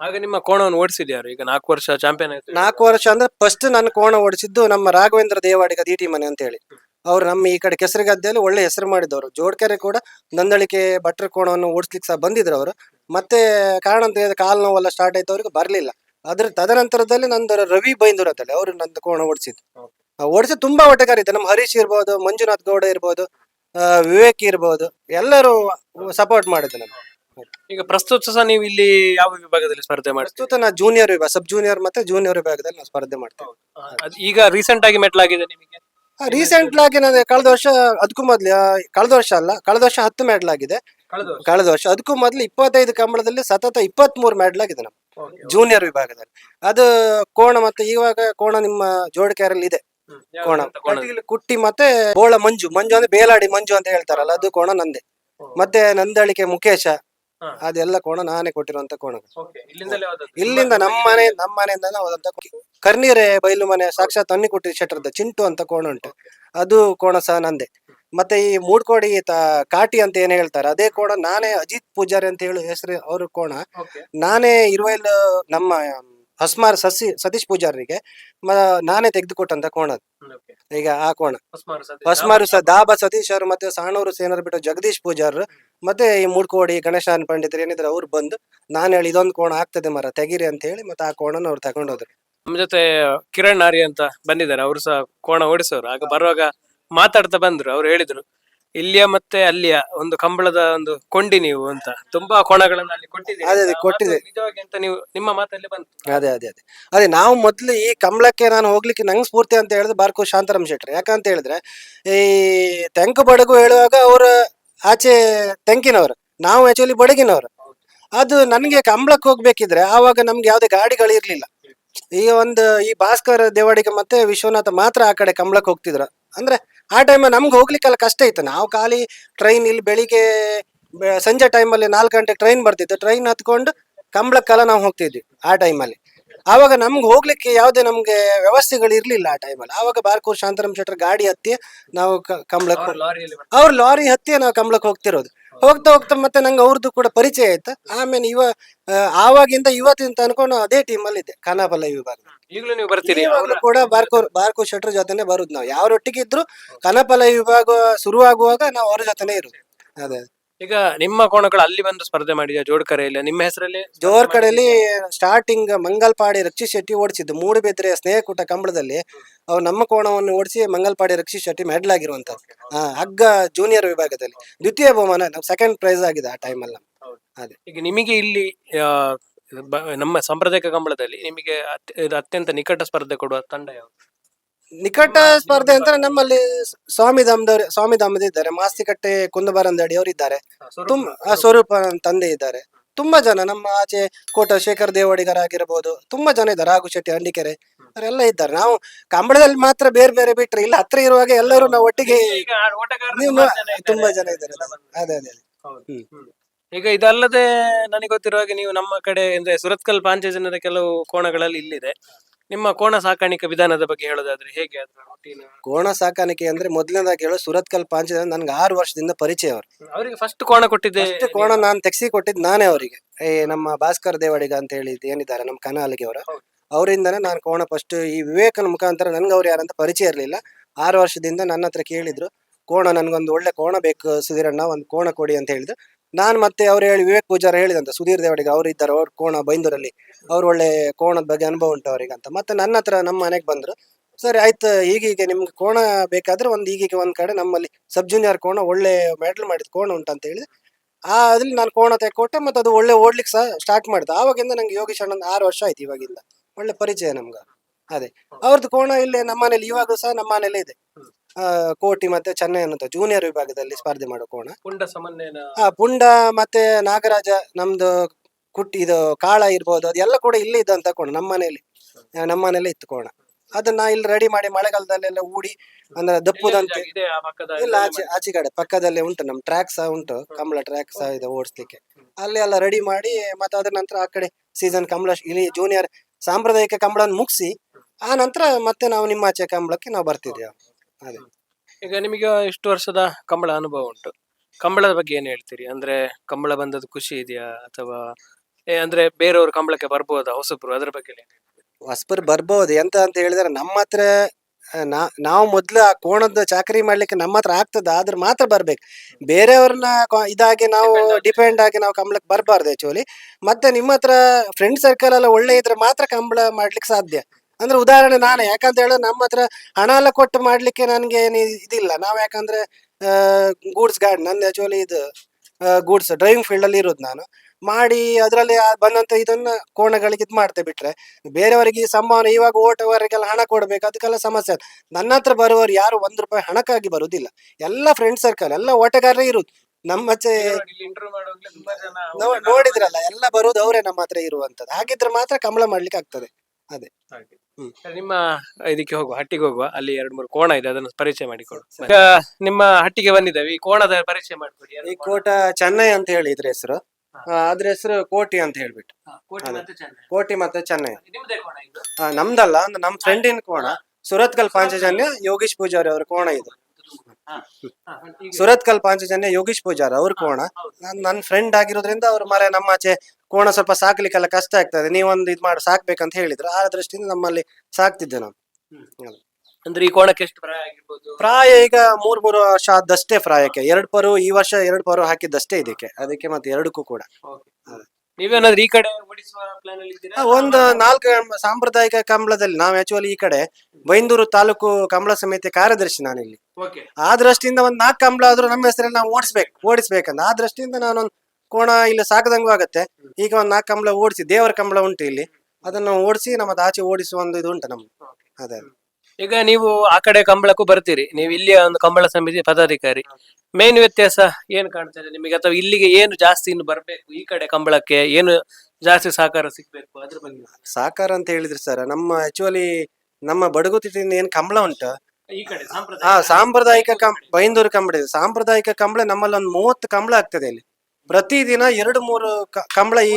Speaker 2: ಆಗ ನಿಮ್ಮ ಕೋಣವನ್ನು ಓಡಿಸಿದ್ಯಾರು ಈಗ ನಾಲ್ಕು ವರ್ಷ ಚಾಂಪಿಯನ್ ಆಯ್ತು.
Speaker 1: ನಾಲ್ಕು ವರ್ಷ ಅಂದ್ರೆ ಫಸ್ಟ್ ನನ್ನ ಕೋಣ ಓಡಿಸಿದ್ದು ನಮ್ಮ ರಾಘವೇಂದ್ರ ದೇವಾಡಿಗ ದೀಟಿ ಮನೆ ಅಂತ ಹೇಳಿ ಅವ್ರು ನಮ್ಮ ಈ ಕಡೆ ಕೆಸರು ಗದ್ದೆಯಲ್ಲಿ ಒಳ್ಳೆ ಹೆಸರು ಮಾಡಿದವರು ಜೋಡ್ಕೆರೆ ಕೂಡ ನಂದಳಿಕೆ ಭಟ್ರ ಕೋಣವನ್ನು ಓಡಿಸ್ಲಿಕ್ಕೆ ಸಹ ಬಂದಿದ್ರು ಅವರು. ಮತ್ತೆ ಕಾರಣ ಅಂತ ಹೇಳಿದ್ರೆ ಕಾಲು ನೋವೆಲ್ಲ ಸ್ಟಾರ್ಟ್ ಆಯ್ತು ಅವ್ರಿಗೆ ಬರ್ಲಿಲ್ಲ. ಅದ್ರ ತದನಂತರದಲ್ಲಿ ನಂದು ರವಿ ಬೈಂದೂರ್ ಅಂತೇಳಿ ಅವರು ನಂದು ಕೋಣ ಓಡಿಸಿದ್ದು. ಓಡಿಸಿ ತುಂಬಾ ಒಟ್ಟಗಾರಿತ್ತು ನಮ್ಮ ಹರೀಶ್ ಇರ್ಬೋದು ಮಂಜುನಾಥ್ ಗೌಡ ಇರ್ಬೋದು ಆ, ವಿವೇಕ್ ಇರ್ಬೋದು ಎಲ್ಲರೂ ಸಪೋರ್ಟ್ ಮಾಡಿದ್ರು ನಮ್ಗೆ.
Speaker 2: ಈಗ ಪ್ರಸ್ತುತ ಸಹ ನೀವು ಇಲ್ಲಿ ಯಾವ ವಿಭಾಗದಲ್ಲಿ ಸ್ಪರ್ಧೆ ಮಾಡ್ತೀವಿ
Speaker 1: ಪ್ರಸ್ತುತ ನಾ ಜೂನಿಯರ್ ವಿಭಾಗ ಸಬ್ ಜೂನಿಯರ್ ಮತ್ತೆ ಜೂನಿಯರ್ ವಿಭಾಗದಲ್ಲಿ ನಾವು ಸ್ಪರ್ಧೆ ಮಾಡ್ತೇವೆ.
Speaker 2: ಈಗ ರೀಸೆಂಟ್ ಆಗಿ ಮೆಟ್ಲಾಗಿದೆ ನಿಮಗೆ?
Speaker 1: ರೀಸೆಂಟ್ ಆಗಿ ನನಗೆ ಕಳೆದ ವರ್ಷ ಅದಕ್ಕೂ ಮೊದ್ಲು ಆ, ಕಳೆದ ವರ್ಷ ಅಲ್ಲ ಕಳೆದ ವರ್ಷ ಹತ್ತು ಮೆಡಲ್ ಆಗಿದೆ
Speaker 2: ಕಳೆದ ವರ್ಷ.
Speaker 1: ಅದಕ್ಕೂ ಮೊದ್ಲು ಇಪ್ಪತ್ತೈದು ಕಂಬಳದಲ್ಲಿ ಸತತ ಇಪ್ಪತ್ತ್ ಮೂರು ಮೆಡಲ್ ಆಗಿದೆ ನಮ್ಗೆ ಜೂನಿಯರ್ ವಿಭಾಗದಲ್ಲಿ. ಅದು ಕೋಣ ಮತ್ತೆ ಇವಾಗ ಕೋಣ ನಿಮ್ಮ ಜೋಡಿಕೆರಲ್ಲಿ ಇದೆ. ಕೋಣ. ಕಟೀಲು ಕುಟ್ಟಿ ಮತ್ತೆ ಬೋಳ ಮಂಜು ಮಂಜು ಅಂದ್ರೆ ಬೇಲಾಡಿ ಮಂಜು ಅಂತ ಹೇಳ್ತಾರಲ್ಲ ಅದು ಕೋಣ ನಂದೆ. ಮತ್ತೆ ನಂದಳಿಕೆ ಮುಖೇಶ. ಅದೆಲ್ಲ ಕೋಣ ನಾನೇ ಕೊಟ್ಟಿರುವಂತ ಕೋಣ. ಇಲ್ಲಿಂದ ನಮ್ಮ ಮನೆ ನಮ್ಮ ಹೋದಂತ ಕರ್ನೀರೆ ಬೈಲು ಮನೆ ಸಾಕ್ಷಾತ್ ಅನ್ನಿಕುಟ್ಟಿ ಶೆಟ್ಟರ್ದ ಚಿಂಟು ಅಂತ ಕೋಣ ಉಂಟು. ಅದು ಕೋಣ ಸಹ ನಂದೆ. ಮತ್ತೆ ಈ ಮೂಡ್ಕೋಡಿ ಕಾಟಿ ಅಂತ ಏನ್ ಹೇಳ್ತಾರೆ ಅದೇ ಕೋಣ ನಾನೇ ಅಜಿತ್ ಪೂಜಾರಿ ಅಂತ ಹೇಳಿ ಹೆಸರು ಅವ್ರ ಕೋಣ. ನಾನೇ ಇರುವ ನಮ್ಮ ಹಸ್ಮಾರ್ ಸಸಿ ಸತೀಶ್ ಪೂಜಾರಿಗೆ ಮ ನಾನೇ ತೆಗೆದುಕೊಟ್ಟಂತ ಕೋಣ ಅದು. ಈಗ ಆ ಕೋಣ.
Speaker 2: ಹೊಸ್ಮಾರು
Speaker 1: ದಾಬ ದಾಬಾ ಸತೀಶ್. ಅವರು ಮತ್ತೆ ಸಾಣೂರು ಸೇನರ್ ಬಿಟ್ಟು ಜಗದೀಶ್ ಪೂಜಾರ್ ಮತ್ತೆ ಈ ಮೂಡ್ಕೋಡಿ ಗಣೇಶನ್ ಪಂಡಿತರು ಏನಿದ್ರು ಅವ್ರು ಬಂದು ನಾನು ಹೇಳಿ ಇದೊಂದು ಕೋಣ ಆಗ್ತದೆ ಮರ ತೆಗಿರಿ ಅಂತ ಹೇಳಿ ಮತ್ತೆ ಆ ಕೋಣನ ಅವ್ರು ತಗೊಂಡೋದ್ರು.
Speaker 2: ನಮ್ಮ ಜೊತೆ ಕಿರಣ್ ನಾರಿ ಅಂತ ಬಂದಿದ್ದಾರೆ ಅವರು ಸಹ ಕೋಣ ಓಡಿಸೋರು. ಆಗ ಬರುವಾಗ ಮಾತಾಡ್ತಾ ಬಂದ್ರು ಅವ್ರು ಹೇಳಿದ್ರು ಇಲ್ಲಿಯ ಮತ್ತೆ ಅಲ್ಲಿಯ ಒಂದು ಕಂಬಳದ ಒಂದು ಕೊಂಡಿ ನೀವು ಅಂತ. ತುಂಬಾ ಕೋಣಗಳನ್ನು ಅಲ್ಲಿ
Speaker 1: ಅದೇ, ಅದೇ, ಕೊಟ್ಟಿದೆ.
Speaker 2: ನಿಜವಾಗಿ ಅಂತ ನೀವು ನಿಮ್ಮ ಮಾತಲ್ಲಿ ಬಂತು.
Speaker 1: ಅದೇ ಅದೇ ಅದೇ. ಅದೇ ನಾವು ಮೊದಲು ಈ ಕಂಬಳಕ್ಕೆ ನಾನು ಹೋಗ್ಲಿಕ್ಕೆ ನಂಗೆ ಸ್ಫೂರ್ತಿ ಅಂತ ಹೇಳಿದ್ರೆ ಬಾರ್ಕೋ ಶಾಂತರಾಮ್ ಶೆಟ್ರು. ಯಾಕಂತ ಹೇಳಿದ್ರೆ ಈ ತೆಂಕು ಬಡಗು ಹೇಳುವಾಗ ಅವರು ಆಚೆ ತೆಂಕಿನವರು ನಾವು ಆಕ್ಚುಲಿ ಬಡಗಿನವರು. ಅದು ನನಗೆ ಕಂಬಳಕ್ಕೆ ಹೋಗ್ಬೇಕಿದ್ರೆ ಆವಾಗ ನಮ್ಗೆ ಯಾವುದೇ ಗಾಡಿಗಳು ಇರ್ಲಿಲ್ಲ. ಈ ಒಂದು ಈ ಭಾಸ್ಕರ್ ದೇವಾಡಿಗೆ ಮತ್ತೆ ವಿಶ್ವನಾಥ ಮಾತ್ರ ಆ ಕಡೆ ಕಂಬಳಕ್ಕೆ ಹೋಗ್ತಿದ್ರು. ಅಂದ್ರೆ ಆ ಟೈಮ್ ನಮ್ಗೆ ಹೋಗ್ಲಿಕ್ಕೆಲ್ಲ ಕಷ್ಟ ಇತ್ತು. ನಾವು ಖಾಲಿ ಟ್ರೈನ್ ಇಲ್ಲಿ ಬೆಳಿಗ್ಗೆ ಸಂಜೆ ಟೈಮಲ್ಲಿ ನಾಲ್ಕು ಗಂಟೆಗೆ ಟ್ರೈನ್ ಬರ್ತಿತ್ತು. ಟ್ರೈನ್ ಹತ್ಕೊಂಡು ಕಂಬಳಕ್ಕೆಲ್ಲ ನಾವು ಹೋಗ್ತಿದ್ವಿ ಆ ಟೈಮಲ್ಲಿ ಆವಾಗ ನಮ್ಗೆ ಹೋಗ್ಲಿಕ್ಕೆ ಯಾವುದೇ ನಮ್ಗೆ ವ್ಯವಸ್ಥೆಗಳು ಇರಲಿಲ್ಲ ಆ ಟೈಮಲ್ಲಿ ಆವಾಗ ಬಾರ್ಕೂರ್ ಶಾಂತರಾಮ್ ಶೆಟ್ಟರ್ ಗಾಡಿ ಹತ್ತಿ ನಾವು ಕಂಬ್ಳಕ್ಕೆ.
Speaker 2: ಅವ್ರು
Speaker 1: ಲಾರಿ ಹತ್ತಿ ನಾವು ಕಂಬಳಕ್ಕೆ ಹೋಗ್ತಿರೋದು. ಹೋಗ್ತಾ ಹೋಗ್ತಾ ಮತ್ತೆ ನಂಗೆ ಅವ್ರದ್ದು ಕೂಡ ಪರಿಚಯ ಆಯ್ತು. ಆಮೇಲೆ ಇವ ಆವಾಗಿಂದ ಇವತ್ತಿನ ತನಕ ಅದೇ ಅದೇ ಅಲ್ಲಿ ಇದೆ ಖಾನಾಪಲ್ಲ ವಿಭಾಗ
Speaker 2: ಈಗಲೂ ನೀವು ಬರ್ತೀರಿ
Speaker 1: ಇವಾಗ್ಲೂ ಕೂಡ ಬಾರ್ಕೋ ಬಾರ್ಕೋ ಶೆಟ್ರ್ ಜೊತೆನೆ ಬರುದು ನಾವು. ಯಾರೊಟ್ಟಿಗೆ ಇದ್ರು ಕನಪಲ ವಿಭಾಗ ಶುರುವಾಗುವಾಗ ನಾವು ಅವ್ರ ಜೊತೆನೆ ಇರುದು. ಅದೇ.
Speaker 2: ಈಗ ನಿಮ್ಮ ಕೋಣಗಳು ಅಲ್ಲಿ ಬಂದು ಸ್ಪರ್ಧೆ ಮಾಡಿದ ಜೋಡ್ಕರೆಯಲ್ಲಿ ನಿಮ್ಮ ಹೆಸರಲ್ಲಿ?
Speaker 1: ಜೋರ್ ಕಡೆಯಲ್ಲಿ ಸ್ಟಾರ್ಟಿಂಗ್ ಮಂಗಲ್ಪಾಡಿ ರಕ್ಷಿ ಶೆಟ್ಟಿ ಓಡಿಸಿದ್ದು. ಮೂಡುಬಿದ್ರೆ ಸ್ನೇಹಕೂಟ ಕಂಬಳದಲ್ಲಿ ಅವ್ರು ನಮ್ಮ ಕೋಣವನ್ನು ಓಡಿಸಿ ಮಂಗಲ್ಪಾಡಿ ರಕ್ಷಿ ಶೆಟ್ಟಿ ಮೆಡಲ್ ಆಗಿರುವಂತದ್ದು ಆ, ಹಗ್ಗ ಜೂನಿಯರ್ ವಿಭಾಗದಲ್ಲಿ. ದ್ವಿತೀಯ ಬಹುಮಾನ ಸೆಕೆಂಡ್ ಪ್ರೈಸ್ ಆಗಿದೆ ಆ ಟೈಮಲ್ಲಿ
Speaker 2: ಈಗ ನಿಮಗೆ ಇಲ್ಲಿ ಆ, ಬ- ನಮ್ಮ ಸಾಂಪ್ರದಾಯಿಕ ಕಂಬಳದಲ್ಲಿ ನಿಮಗೆ ಅತ್- ಇದು ಅತ್ಯಂತ ನಿಕಟ ಸ್ಪರ್ಧೆ ಕೊಡುವ ತಂಡ ಯಾವುದು?
Speaker 1: ನಿಕಟ ಸ್ಪರ್ಧೆ ಅಂತ ನಮ್ಮಲ್ಲಿ ಸ್ವಾಮಿ ಧಾಮದವ್ರು ಸ್ವಾಮಿ ಧಾಮದ ಇದ್ದಾರೆ. ಮಾಸ್ತಿಕಟ್ಟೆ ಕುಂದಬಾರಂದಡಿ ಅವರು ಇದ್ದಾರೆ. ತುಂಬಾ ಆ, ಸ್ವರೂಪ ತಂದೆ ಇದ್ದಾರೆ. ತುಂಬಾ ಜನ ನಮ್ಮ ಆಚೆ ಕೋಟ ಶೇಖರ್ ದೇವಡಿಗರ ಆಗಿರ್ಬೋದು ತುಂಬಾ ಜನ ಇದ್ದಾರೆ. ರಾಘು ಶೆಟ್ಟಿ ಹಳ್ಳಿಕೆರೆ ಅವರೆಲ್ಲ ಇದ್ದಾರೆ. ನಾವು ಕಂಬಳದಲ್ಲಿ ಮಾತ್ರ ಬೇರೆ ಬೇರೆ ಬಿಟ್ರೆ ಇಲ್ಲ ಹತ್ರ ಇರುವಾಗ ಎಲ್ಲರೂ ನಾವು ಒಟ್ಟಿಗೆ. ತುಂಬಾ ಜನ ಇದ್ದಾರೆ. ಅದೇ ಅದೇ.
Speaker 2: ಈಗ ಇದಲ್ಲದೆ ನನಗೆ ಗೊತ್ತಿರುವ ಹಾಗೆ ನೀವು ನಮ್ಮ ಕಡೆ ಅಂದ್ರೆ ಸುರತ್ಕಲ್ ಪಾಂಚಜನ್ಯದ ಕೆಲವು ಕೋಣಗಳಲ್ಲಿ ಇಲ್ಲಿದೆ. ನಿಮ್ಮ ಕೋಣ ಸಾಕಾಣಿಕೆ ವಿಧಾನದ ಬಗ್ಗೆ ಹೇಳೋದಾದ್ರೆ ಹೇಗೆ ಅದ್ರ routine?
Speaker 1: ಕೋಣ ಸಾಕಾಣಿಕೆ ಅಂದ್ರೆ ಮೊದಲನೇದಾಗಿ ಹೇಳೋ ಸುರತ್ಕಲ್ ಪಾಂಚ ನನ್ಗೆ ಆರು ವರ್ಷದಿಂದ ಪರಿಚಯ ಅವರು.
Speaker 2: ಅವರಿಗೆ ಫಸ್ಟ್ ಕೋಣ ಕೊಟ್ಟಿದ್ದೆ
Speaker 1: ಫಸ್ಟ್ ಕೋಣ ನಾನು ತೆಗ್ಸಿ ಕೊಟ್ಟಿದ್ದು ನಾನೇ ಅವರಿಗೆ. ಏ ನಮ್ಮ ಭಾಸ್ಕರ್ ದೇವಾಡಿಗ ಅಂತ ಹೇಳಿ ಏನಿದ್ದಾರೆ ನಮ್ಮ ಕನಾಲಿಗೆ ಅವರು.
Speaker 2: ಹೌದು.
Speaker 1: ಅವರಿಂದನೇ ನಾನು ಕೋಣ ಫಸ್ಟ್ ಈ ವಿವೇಕನ ಮುಖಾಂತರ ನನ್ಗೆ ಅವ್ರು ಯಾರಂತ ಪರಿಚಯ ಇರಲಿಲ್ಲ. ಆರು ವರ್ಷದಿಂದ ನನ್ನ ಹತ್ರ ಕೇಳಿದ್ರು ಕೋಣ ನನ್ಗೊಂದು ಒಳ್ಳೆ ಕೋಣ ಬೇಕು ಸುಧೀರಣ್ಣ ಒಂದು ಕೋಣ ಕೊಡಿ ಅಂತ ಹೇಳಿದ್ರು. ನಾನು ಮತ್ತೆ ಅವ್ರು ಹೇಳಿ, ವಿವೇಕ್ ಪೂಜಾರ ಹೇಳಿದಂತ, ಸುಧೀರ್ ದೇವಡಿಗೆ ಅವ್ರು ಇದ್ದಾರೆ, ಅವ್ರ ಕೋಣ ಬೈಂದೂರಲ್ಲಿ. ಅವ್ರು ಒಳ್ಳೆ ಕೋಣದ ಬಗ್ಗೆ ಅನುಭವ ಉಂಟು ಅವ್ರಿಗೆ ಅಂತ. ಮತ್ತೆ ನನ್ನ ಹತ್ರ ನಮ್ಮ ಮನೆಗೆ ಬಂದ್ರು, ಸರಿ ಆಯ್ತು, ಈಗೀಗ ನಿಮ್ಗೆ ಕೋಣ ಬೇಕಾದ್ರೆ ಒಂದು, ಈಗೀಗ ಒಂದ್ ಕಡೆ ನಮ್ಮಲ್ಲಿ ಸಬ್ ಜೂನಿಯರ್ ಕೋಣ ಒಳ್ಳೆ ಮೆಡಲ್ ಮಾಡಿದ ಕೋಣ ಉಂಟು ಅಂತ ಹೇಳಿದ್ರೆ ಆ ಅದ್ರಲ್ಲಿ ನಾನು ಕೋಣ ತೆಕ್ಕೊಟ್ಟೆ ಮತ್ತೆ ಅದು ಒಳ್ಳೆ ಓಡ್ಲಿಕ್ಕೆ ಸಹ ಸ್ಟಾರ್ಟ್ ಮಾಡಿದೆ. ಆವಾಗಿಂದ ನಂಗೆ ಯೋಗೀಶ್ ಅಣ್ಣನ ಆರು ವರ್ಷ ಆಯ್ತು ಇವಾಗಿಂದ. ಒಳ್ಳೆ ಪರಿಚಯ ನಮ್ಗೆ. ಅದೇ. ಅವ್ರದ್ದು ಕೋಣ ಇಲ್ಲೇ ನಮ್ಮನೇಲಿ ಇವಾಗೂ ಸಹ ನಮ್ಮ ಮನೇಲೆ ಇದೆ. ಆ, ಕೋಟಿ ಮತ್ತೆ ಚೆನ್ನೈ ಅನ್ನೋ ಜೂನಿಯರ್ ವಿಭಾಗದಲ್ಲಿ ಸ್ಪರ್ಧೆ ಮಾಡೋ ಕೋಣ
Speaker 2: ಪುಂಡ ಸಮನ್ವಯನ
Speaker 1: ಆ ಪುಂಡ ಮತ್ತೆ ನಾಗರಾಜ ನಮ್ದು ಕುಟ್ಟಿ ಇದು ಕಾಳ ಇರ್ಬೋದು ಅದೆಲ್ಲ ಕೂಡ ಇಲ್ಲೇ ಇದ್ದಂತ ಕೋಣ ನಮ್ಮ ಮನೆಯಲ್ಲಿ ಆ, ನಮ್ಮ ಮನೇಲೆ ಇತ್ತು ಕೋಣ ಅದನ್ನ ಇಲ್ಲಿ ರೆಡಿ ಮಾಡಿ ಮಳೆಗಾಲದಲ್ಲೆಲ್ಲ ಊಡಿ ಅಂದ್ರೆ ದಪ್ಪುದಂತೆ
Speaker 2: ಇದೆ ಆ ಪಕ್ಕದ
Speaker 1: ಇಲ್ಲ ಆಚೆ ಆಚೆ ಕಡೆ ಪಕ್ಕದಲ್ಲೇ ಉಂಟು ನಮ್ ಟ್ರ್ಯಾಕ್ ಸಹ ಉಂಟು ಕಂಬಳ ಟ್ರ್ಯಾಕ್ ಸಹ ಇದೆ ಓಡಿಸ್ಲಿಕ್ಕೆ. ಅಲ್ಲಿ ಎಲ್ಲ ರೆಡಿ ಮಾಡಿ ಮತ್ತೆ ಅದ್ರ ನಂತರ ಆ ಕಡೆ ಸೀಸನ್ ಕಂಬಳ ಇಲ್ಲಿ ಜೂನಿಯರ್ ಸಾಂಪ್ರದಾಯಿಕ ಕಂಬಳವನ್ನು ಮುಗಿಸಿ ಆ ನಂತರ ಮತ್ತೆ ನಾವು ನಿಮ್ಮ ಆಚೆ ಕಂಬಳಕ್ಕೆ ನಾವು ಬರ್ತಿದ್ದೇವೆ ಅದೇ.
Speaker 2: ಈಗ ನಿಮಗೆ ಇಷ್ಟು ವರ್ಷದ ಕಂಬಳ ಅನುಭವ ಉಂಟು. ಕಂಬಳದ ಬಗ್ಗೆ ಏನ್ ಹೇಳ್ತೀರಿ? ಅಂದ್ರೆ ಕಂಬಳ ಬಂದದ್ದು ಖುಷಿ ಇದೆಯಾ? ಅಥವಾ ಏ, ಅಂದ್ರೆ ಬೇರೆಯವರು ಕಂಬಳಕ್ಕೆ ಬರ್ಬೋದಾ? ಹೊಸಬ್ರು ಅದ್ರ ಬಗ್ಗೆ ಏನ್ ಹೇಳ್ತೀರಿ?
Speaker 1: ಹೊಸಬರು ಬರ್ಬೋದು. ಎಂತ ಅಂತ ಹೇಳಿದ್ರೆ ನಮ್ಮ ಹತ್ರ ನಾ ನಾವು ಮೊದ್ಲು ಆ ಕೋಣದ ಚಾಕರಿ ಮಾಡ್ಲಿಕ್ಕೆ ನಮ್ಮ ಹತ್ರ ಆಗ್ತದ ಆದ್ರೆ ಮಾತ್ರ ಬರ್ಬೇಕು. ಬೇರೆಯವ್ರನ್ನ ಕೊ- ಇದಾಗಿ ನಾವು ಡಿಪೆಂಡ್ ಆಗಿ ನಾವು ಕಂಬಳಕ್ಕೆ ಬರಬಾರ್ದು ಆಕ್ಚುಲಿ ಮತ್ತೆ ನಿಮ್ಮ ಹತ್ರ ಫ್ರೆಂಡ್ ಸರ್ಕಲ್ ಎಲ್ಲ ಒಳ್ಳೆ ಇದ್ರೆ ಮಾತ್ರ ಕಂಬಳ ಮಾಡ್ಲಿಕ್ಕೆ ಸಾಧ್ಯ. ಅಂದ್ರೆ ಉದಾಹರಣೆ ನಾನು. ಯಾಕಂತ ಹೇಳಿದ್ರೆ ನಮ್ಮ ಹತ್ರ ಹಣ ಎಲ್ಲ ಕೊಟ್ಟು ಮಾಡ್ಲಿಕ್ಕೆ ನನಗೆ ಏನು ಇದಿಲ್ಲ. ನಾವು ಯಾಕಂದ್ರೆ ಗೂಡ್ಸ್ ಗಾರ್ಡ್ ನನ್ನ ಆಕ್ಚುಲಿ ಇದು ಗೂಡ್ಸ್ ಡ್ರೈವಿಂಗ್ ಫೀಲ್ಡ್ ಅಲ್ಲಿ ಇರೋದು ನಾನು. ಮಾಡಿ ಅದರಲ್ಲಿ ಬಂದಂತ ಇದನ್ನ ಕೋಣಗಳಿಗೆ ಇದು ಮಾಡ್ತೇ ಬಿಟ್ರೆ ಬೇರೆಯವರಿಗೆ ಈ ಸಂಭಾವನೆ ಇವಾಗ ಓಟವರಿಗೆಲ್ಲ ಹಣ ಕೊಡ್ಬೇಕು ಅದಕ್ಕೆಲ್ಲ ಸಮಸ್ಯೆ. ನನ್ನ ಹತ್ರ ಬರುವವರು ಯಾರು ಒಂದ್ ರೂಪಾಯಿ ಹಣಕ್ಕಾಗಿ ಬರುವುದಿಲ್ಲ ಎಲ್ಲ ಫ್ರೆಂಡ್ ಸರ್ಕಲ್ ಎಲ್ಲ ಓಟಗಾರರೇ ಇರುದು. ನಮ್ಮಚೆ ನೋಡಿದ್ರಲ್ಲ ಎಲ್ಲ ಬರುವುದು ಅವರೇ ನಮ್ಮ ಹತ್ರ ಇರುವಂತದ್ದು. ಹಾಗಿದ್ರೆ ಮಾತ್ರ ಕಂಬಳ ಮಾಡ್ಲಿಕ್ಕೆ ಆಗ್ತದೆ.
Speaker 2: ಹಾಗೆ.
Speaker 1: ಹ್ಮ್.
Speaker 2: ನಿಮ್ಮ ಇದಕ್ಕೆ ಹೋಗುವ ಹಟ್ಟಿಗೆ ಹೋಗುವ ಅಲ್ಲಿ ಎರಡು ಮೂರು ಕೋಣ ಇದೆ ಅದನ್ನು ಪರಿಚಯ ಮಾಡಿಕೊಡು. ಈಗ ನಿಮ್ಮ ಹಟ್ಟಿಗೆ ಬಂದಿದ್ದೇವೆ ಈ ಕೋಣದ ಪರಿಚಯ ಮಾಡಿಕೊಡಿ
Speaker 1: ಈ ಕೋಟ ಚೆನ್ನೈ ಅಂತ ಹೇಳಿ ಇದ್ರ ಹೆಸರು. ಅದ್ರ ಹೆಸರು ಕೋಟಿ ಅಂತ ಹೇಳ್ಬಿಟ್ಟು.
Speaker 2: ಕೋಟಿ ಮತ್ತೆ ಚೆನ್ನೈ.
Speaker 1: ಕೋಟಿ ಮತ್ತೆ ಚೆನ್ನೈ.
Speaker 2: ನಿಮ್ದೇ ಕೋಣ ಇದು?
Speaker 1: ಆ, ನಮ್ದಲ್ಲ ಅಂದ್ರೆ ನಮ್ ಫ್ರೆಂಡಿನ ಕೋಣ. ಸುರತ್ಕಲ್ ಪಾಂಚಜನ್ಯ ಯೋಗೀಶ್ ಪೂಜಾರಿ ಅವರ ಕೋಣ ಇದು.
Speaker 2: ಹಾ,
Speaker 1: ಕಲ್ ಪಾಂಚಜನ್ಯ ಯೋಗೀಶ್ ಪೂಜಾರ್ ಅವ್ರ ಕೋಣ. ನಾನ್ ನನ್ನ ಫ್ರೆಂಡ್ ಆಗಿರೋದ್ರಿಂದ ಅವ್ರ ಮರ ನಮ್ಮ ಆಚೆ ಕೋಣ ಸ್ವಲ್ಪ ಸಾಕ್ಲಿಕ್ಕೆಲ್ಲ ಕಷ್ಟ ಆಗ್ತದೆ ನೀವೊಂದು ಇದ್ ಮಾಡಿ ಸಾಕ್ಬೇಕಂತ ಹೇಳಿದ್ರು. ಆ ದೃಷ್ಟಿಯಿಂದ ನಮ್ಮಲ್ಲಿ ಸಾಕ್ತಿದ್ದೆ ನಾನು.
Speaker 2: ಅಂದ್ರೆ ಈ ಕೋಣಕ್ಕೆ ಎಷ್ಟು ಪ್ರಾಯ ಆಗಿರ್ಬೋದು?
Speaker 1: ಪ್ರಾಯ ಈಗ ಮೂರ್ ಮೂರು ವರ್ಷ ಆದಷ್ಟೇ ಪ್ರಾಯಕ್ಕೆ. ಎರಡು ಪರು ಈ ವರ್ಷ ಎರಡು ಪರು ಹಾಕಿದ್ದಷ್ಟೇ ಇದಕ್ಕೆ. ಅದಕ್ಕೆ ಮತ್ತೆ ಎರಡಕ್ಕೂ ಕೂಡ.
Speaker 2: ನೀವೇನಾದ್ರೂ ಈ ಕಡೆ ಓಡಿಸುವ ಪ್ಲಾನ್ ಅಲ್ಲಿ ಇದ್ದೀರಾ?
Speaker 1: ಒಂದು ನಾಲ್ಕು ಸಾಂಪ್ರದಾಯಿಕ ಕಂಬಳದಲ್ಲಿ ನಾವು ಆಕ್ಚುಲಿ ಈ ಕಡೆ ಬೈಂದೂರು ತಾಲೂಕು ಕಂಬಳ ಸಮಿತಿ ಕಾರ್ಯದರ್ಶಿ ನಾನಿಲ್ಲಿ.
Speaker 2: ಓಕೆ
Speaker 1: ಆ ದೃಷ್ಟಿಯಿಂದ ಒಂದ್ ನಾಲ್ಕು ಕಂಬಳ ಆದ್ರೂ ನಮ್ಮ ಹೆಸರಲ್ಲಿ ನಾವು ಓಡಿಸ್ಬೇಕು ಓಡಿಸ್ಬೇಕಂತ ಆ ದೃಷ್ಟಿಯಿಂದ ನಾನೊಂದು ಕೋಣ ಇಲ್ಲಿ ಸಾಕದಂಗೂ ಆಗತ್ತೆ. ಈಗ ಒಂದ್ ನಾಲ್ಕು ಕಂಬಳ ಓಡಿಸಿ ದೇವರ ಕಂಬಳ ಉಂಟು ಇಲ್ಲಿ. ಅದನ್ನು ಓಡಿಸಿ ನಮ್ಮದು ಆಚೆ ಓಡಿಸುವ ಒಂದು ಇದು ಉಂಟು ನಮ್ದು. ಅದೇ.
Speaker 2: ಈಗ ನೀವು ಆ ಕಡೆ ಕಂಬಳಕ್ಕೂ ಬರ್ತೀರಿ. ನೀವು ಇಲ್ಲಿಯ ಒಂದು ಕಂಬಳ ಸಮಿತಿ ಪದಾಧಿಕಾರಿ. ಮೇನ್ ವ್ಯತ್ಯಾಸ ಏನ್ ಕಾಣ್ತಾ ಇದೆ ನಿಮಗೆ? ಅಥವಾ ಇಲ್ಲಿಗೆ ಏನು ಜಾಸ್ತಿ ಇನ್ನು ಬರ್ಬೇಕು ಈ ಕಡೆ ಕಂಬಳಕ್ಕೆ? ಏನು ಜಾಸ್ತಿ ಸಹಕಾರ ಸಿಗ್ಬೇಕು ಅದ್ರ ಬಗ್ಗೆ?
Speaker 1: ಸಾಕಾರ ಅಂತ ಹೇಳಿದ್ರಿ ಸರ್ ನಮ್ಮ ಆಕ್ಚುಲಿ ನಮ್ಮ ಬಡಗುತಿಯಿಂದ ಏನ್ ಕಂಬಳ ಉಂಟು?
Speaker 2: ಈ ಕಡೆ
Speaker 1: ಹಾ ಸಾಂಪ್ರದಾಯಿಕ ಕಂ ಬೈಂದೂರು ಕಂಬಳ ಇದೆ. ಸಾಂಪ್ರದಾಯಿಕ ಕಂಬಳ ನಮ್ಮಲ್ಲಿ ಒಂದು ಮೂವತ್ತು ಕಂಬಳ ಆಗ್ತದೆ ಇಲ್ಲಿ. ಪ್ರತಿದಿನ ಎರಡು ಮೂರು ಕ- ಕಂಬಳ ಈ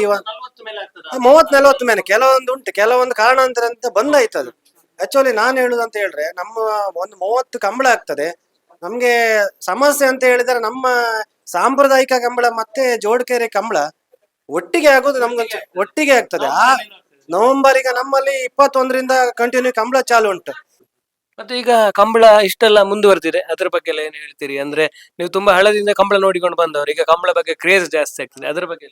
Speaker 1: ಮೂವತ್ ನಲವತ್ತು ಮೇಲೆ. ಕೆಲವೊಂದು ಉಂಟು ಕೆಲವೊಂದು ಕಾರಣಾಂತರ ಅಂತ ಬಂದಾಯ್ತು ಅದು ಆಕ್ಚುಲಿ ನಾನು ಹೇಳುದು ಅಂತ ಹೇಳಿದ್ರೆ, ನಮ್ಮ ಒಂದು ಮೂವತ್ತು ಕಂಬಳ ಆಗ್ತದೆ. ನಮ್ಗೆ ಸಮಸ್ಯೆ ಅಂತ ಹೇಳಿದ್ರೆ ನಮ್ಮ ಸಾಂಪ್ರದಾಯಿಕ ಕಂಬಳ ಮತ್ತೆ ಜೋಡ್ಕೆರೆ ಕಂಬಳ ಒಟ್ಟಿಗೆ ಆಗೋದು ನಮ್ಗೆ ಒಟ್ಟಿಗೆ ಆಗ್ತದೆ. ಆ ನವೆಂಬರ್ ಈಗ ನಮ್ಮಲ್ಲಿ ಇಪ್ಪತ್ತೊಂದರಿಂದ ಕಂಟಿನ್ಯೂ ಕಂಬಳ ಚಾಲು ಉಂಟು.
Speaker 2: ಮತ್ತೆ ಈಗ ಕಂಬಳ ಇಷ್ಟೆಲ್ಲ ಮುಂದುವರೆದಿದೆ. ಅದ್ರ ಬಗ್ಗೆ ಎಲ್ಲ ಏನ್ ಹೇಳ್ತೀರಿ? ಅಂದ್ರೆ ನೀವು ತುಂಬಾ ಹಳದಿಂದ ಕಂಬಳ ನೋಡಿಕೊಂಡು ಬಂದವರು, ಈಗ ಕಂಬಳ ಬಗ್ಗೆ ಕ್ರೇಜ್ ಜಾಸ್ತಿ ಆಗ್ತದೆ. ಅದ್ರ ಬಗ್ಗೆ?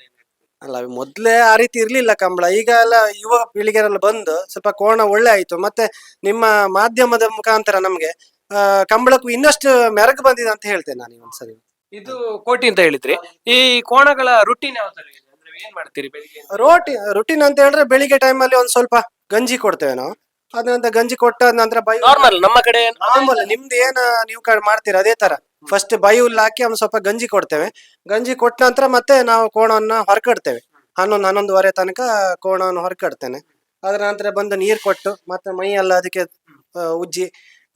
Speaker 1: ಅಲ್ಲ ಮೊದ್ಲೇ ಆ ರೀತಿ ಇರ್ಲಿಲ್ಲ ಕಂಬಳ. ಈಗ ಎಲ್ಲ ಯುವ ಪೀಳಿಗೆರೆಲ್ಲ ಬಂದು ಸ್ವಲ್ಪ ಕೋಣ ಒಳ್ಳೆ ಆಯ್ತು. ಮತ್ತೆ ನಿಮ್ಮ ಮಾಧ್ಯಮದ ಮುಖಾಂತರ ನಮ್ಗೆ ಆ, ಕಂಬಳಕ್ಕೂ ಇನ್ನಷ್ಟು ಮೆರಗು ಬಂದಿದೆ ಅಂತ ಹೇಳ್ತೇನೆ ನಾನು ಈ ಒಂದ್ಸರಿ.
Speaker 2: ಇದು ಕೋಟಿ ಅಂತ ಹೇಳಿದ್ರಿ. ಈ ಕೋಣಗಳ ರುಟೀನ್ ಯಾವ ತರ ಇದೆ? ಅಂದ್ರೆ ಏನ್ ಮಾಡ್ತೀರಿ ಬೆಳಿಗ್ಗೆ
Speaker 1: ರೋಟಿ ರುಟೀನ್ ಅಂತ ಹೇಳಿದ್ರೆ ಬೆಳಿಗ್ಗೆ ಟೈಮ್ ಅಲ್ಲಿ ಒಂದ್ ಸ್ವಲ್ಪ ಗಂಜಿ ಕೊಡ್ತೇವೆ ನಾವು. ಅದನಂತರ ಗಂಜಿ ಕೊಟ್ಟ ನಂತರ ಬೈ
Speaker 2: ನಾರ್ಮಲ್ ನಮ್ಮ ಕಡೆ
Speaker 1: ನಿಮ್ದು ಏನ ನೀವು ಕಡೆ ಮಾಡ್ತೀರಾ? ಅದೇ ತರ. ಫಸ್ಟ್ ಬೈ ಹುಲ್ಲು ಹಾಕಿ ಅವ್ನು ಸ್ವಲ್ಪ ಗಂಜಿ ಕೊಡ್ತೇವೆ. ಗಂಜಿ ಕೊಟ್ಟ ನಂತರ ಮತ್ತೆ ನಾವು ಕೋಣವನ್ನ ಹೊರಕಡ್ತೇವೆ. ಹನ್ನೊಂದು ಹನ್ನೊಂದುವರೆ ತನಕ ಕೋಣವನ್ನು ಹೊರಕಡ್ತೇನೆ. ಅದರ ನಂತರ ಬಂದು ನೀರ್ ಕೊಟ್ಟು ಮತ್ತೆ ಮೈ ಎಲ್ಲ ಅದಕ್ಕೆ ಉಜ್ಜಿ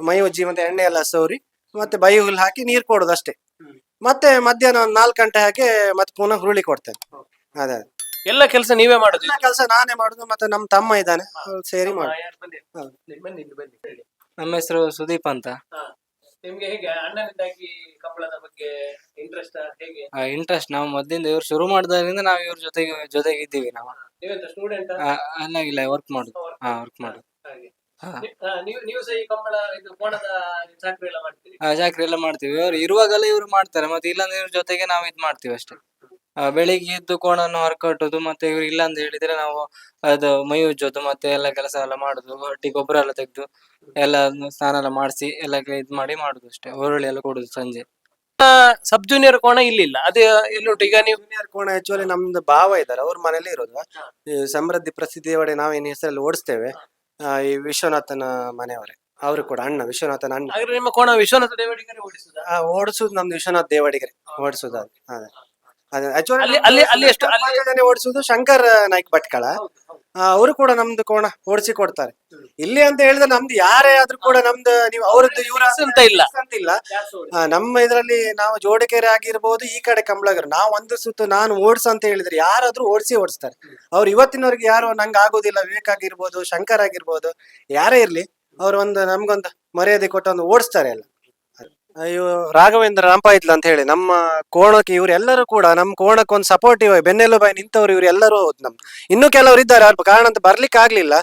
Speaker 1: ಮೈ ಉಜ್ಜಿ ಮತ್ತೆ ಎಣ್ಣೆ ಎಲ್ಲ ಸೌರಿ ಮತ್ತೆ ಬೈ ಹುಲ್ಲು ಹಾಕಿ ನೀರ್ ಕೊಡೋದು ಅಷ್ಟೇ. ಮತ್ತೆ ಮಧ್ಯಾಹ್ನ ಒಂದು ನಾಲ್ಕು ಗಂಟೆ ಹಾಕಿ ಮತ್ತೆ ಪುನಃ ಹುರುಳಿ ಕೊಡ್ತೇನೆ. ಅದೇ
Speaker 2: ಎಲ್ಲ ಕೆಲಸ ನೀವೇ ಮಾಡುದು
Speaker 1: ಕೆಲಸ ನಾನೇ ಮಾಡುದು ಮತ್ತೆ ನಮ್ಮ ತಮ್ಮ ಇದ್ದಾನೆ. ಸೇರಿ ಮಾಡಿ.
Speaker 3: ನಮ್ಮ ಹೆಸರು ಸುದೀಪ್ ಅಂತ.
Speaker 2: ನಿಮ್ಗೆ ಹೇಗೆ ಅಣ್ಣನಿಂದಾಗಿ ಕಂಬಳದ ಬಗ್ಗೆ ಇಂಟ್ರೆಸ್ಟ್ ಹೇಗೆ?
Speaker 3: ಇಂಟ್ರೆಸ್ಟ್ ನಾವು ಮೊದಲಿಂದ ಇವ್ರು ಶುರು ಮಾಡಿದ್ರಿಂದ ನಾವು ಇವ್ರ ಜೊತೆಗೆ ಜೊತೆಗೆ ಇದ್ದೀವಿ ನಾವು.
Speaker 2: ನೀವೆಂತ ಸ್ಟೂಡೆಂಟ್
Speaker 3: ಅಲ್ಲ ಇಲ್ಲ ವರ್ಕ್ ಮಾಡುದು. ಹಾ ವರ್ಕ್ ಮಾಡುದು.
Speaker 2: ಹಾಗೆ. ನಿ- ಹಾ, ನೀವು ನೀವು ಸಹ ಈ ಕಂಬಳ ಇದು ಕೋಣದ ಚಾಕ್ರಿ ಎಲ್ಲ ಮಾಡ್ತೀರಿ?
Speaker 3: ಆ, ಚಾಕ್ರಿ ಎಲ್ಲ ಮಾಡ್ತೀವಿ. ಅವ್ರು ಇರುವಾಗಲೇ ಇವ್ರು ಮಾಡ್ತಾರೆ. ಮತ್ತೆ ಇಲ್ಲಾಂದ್ರೆ ಇವ್ರ ಜೊತೆಗೆ ನಾವು ಇದ್ ಮಾಡ್ತೀವಿ ಅಷ್ಟೇ. ಬೆಳಿಗ್ಗೆ ಎದ್ದು ಕೋಣನ್ನು ಹೊರಕಟ್ಟುದು ಮತ್ತೆ ಇವ್ರು ಇಲ್ಲ ಅಂತ ಹೇಳಿದ್ರೆ ನಾವು ಅದು ಮೈ ಉಜ್ಜೋದು ಮತ್ತೆ ಎಲ್ಲ ಕೆಲಸ ಎಲ್ಲ ಮಾಡುದು. ಹೊಟ್ಟಿ ಗೊಬ್ಬರ ಎಲ್ಲ ತೆಗ್ದು ಎಲ್ಲ ಸ್ನಾನ ಎಲ್ಲ ಮಾಡಿಸಿ ಎಲ್ಲ ಇದ್ ಮಾಡಿ ಮಾಡುದು ಅಷ್ಟೇ. ಹುರುಳಿ ಎಲ್ಲ ಕೊಡುದು ಸಂಜೆ.
Speaker 2: ಸಬ್ ಜೂನಿಯರ್ ಕೋಣ ಇಲ್ಲಿಲ್ಲ. ಅದು ಎಲ್ಲುಂಟು? ಈಗ ನೀವು
Speaker 1: ಜೂನಿಯರ್ ಕೋಣ ಆಕ್ಚುಲಿ ನಮ್ದು ಭಾವ ಇದ್ದಾರೆ. ಅವ್ರ ಮನೇಲಿ ಇರೋದು. ಈ ಸಮೃದ್ಧಿ ಪ್ರಸಿದ್ಧಿ ಒಡೆ ನಾವೇನು ಹೆಸರಲ್ಲಿ ಓಡಿಸ್ತೇವೆ. ಆ, ಈ ವಿಶ್ವನಾಥನ ಮನೆಯವರೇ. ಅವರು ಕೂಡ ಅಣ್ಣ ವಿಶ್ವನಾಥನ ಅಣ್ಣ.
Speaker 2: ಹಾಗಾದ್ರೆ ನಿಮ್ಮ ಕೋಣ ವಿಶ್ವನಾಥ ದೇವಡಿಗರೇ ಓಡಿಸುದು?
Speaker 1: ಆ, ಓಡಿಸುದು ನಮ್ದು ವಿಶ್ವನಾಥ್ ದೇವಡಿಗರೆ. ಓಡಿಸುದು ಅದೇ.
Speaker 2: ಅಲ್ಲಿ- ಅಲ್ಲಿ- ಅಲ್ಲಿ ಎಷ್ಟು- ಅಲ್ಲಿ-
Speaker 1: ಓಡಿಸುದು ಶಂಕರ್ ನಾಯ್ಕ್ ಭಟ್ಕಳ. ಅವರು ಕೂಡ ನಮ್ದು ಕೋಣ ಓಡಿಸಿ ಕೊಡ್ತಾರೆ. ಇಲ್ಲಿ ಅಂತ ಹೇಳಿದ್ರೆ ನಮ್ದು ಯಾರೇ ಆದ್ರೂ ಕೂಡ ನಮ್ದು ನೀವು ಅವ್ರದ್ದು ಇವರ
Speaker 2: ಅಂತ ಇಲ್ಲ.
Speaker 1: ಅಂತ ಇಲ್ಲ. ಆ, ನಮ್ಮ ಇದರಲ್ಲಿ ನಾವು ಜೋಡಿಕೆರೆ ಆಗಿರ್ಬೋದು ಈ ಕಡೆ ಕಂಬಳಗರು. ನಾವು ಒಂದು ಸುತ್ತು ನಾನು ಓಡಿಸ ಅಂತ ಹೇಳಿದ್ರೆ ಯಾರಾದ್ರೂ ಓಡಿಸಿ ಓಡಿಸ್ತಾರೆ. ಅವ್ರು ಇವತ್ತಿನವರೆಗೆ ಯಾರು ನಂಗೆ ಆಗೋದಿಲ್ಲ ವಿವೇಕ್ ಆಗಿರ್ಬೋದು ಶಂಕರ್ ಆಗಿರ್ಬೋದು ಯಾರೇ ಇರ್ಲಿ ಅವ್ರ ಒಂದು ನಮ್ಗೊಂದು ಮರ್ಯಾದೆ ಕೊಟ್ಟು ಒಂದು ಓಡಿಸ್ತಾರೆ ಎಲ್ಲ. ಅಯ್ಯೋ, ರಾಘವೇಂದ್ರ ರಾಂಪಾಯಿತ್ಲ ಅಂತ ಹೇಳಿ, ನಮ್ಮ ಕೋಣಕ್ಕೆ ಇವರೆಲ್ಲರೂ ಕೂಡ, ನಮ್ಮ ಕೋಣಕ್ಕೆ ಒಂದು ಸಪೋರ್ಟಿವ್ ಬೆನ್ನೆಲುಬಾಯಿ ನಿಂತವ್ರು ಇವರೆಲ್ಲರೂ ಹೌದು ನಮ್ದು. ಇನ್ನೂ ಕೆಲವರು ಇದ್ದಾರೆ ಅವ್ರ ಕಾರಣ ಅಂತ ಬರ್ಲಿಕ್ಕೆ ಆಗ್ಲಿಲ್ಲ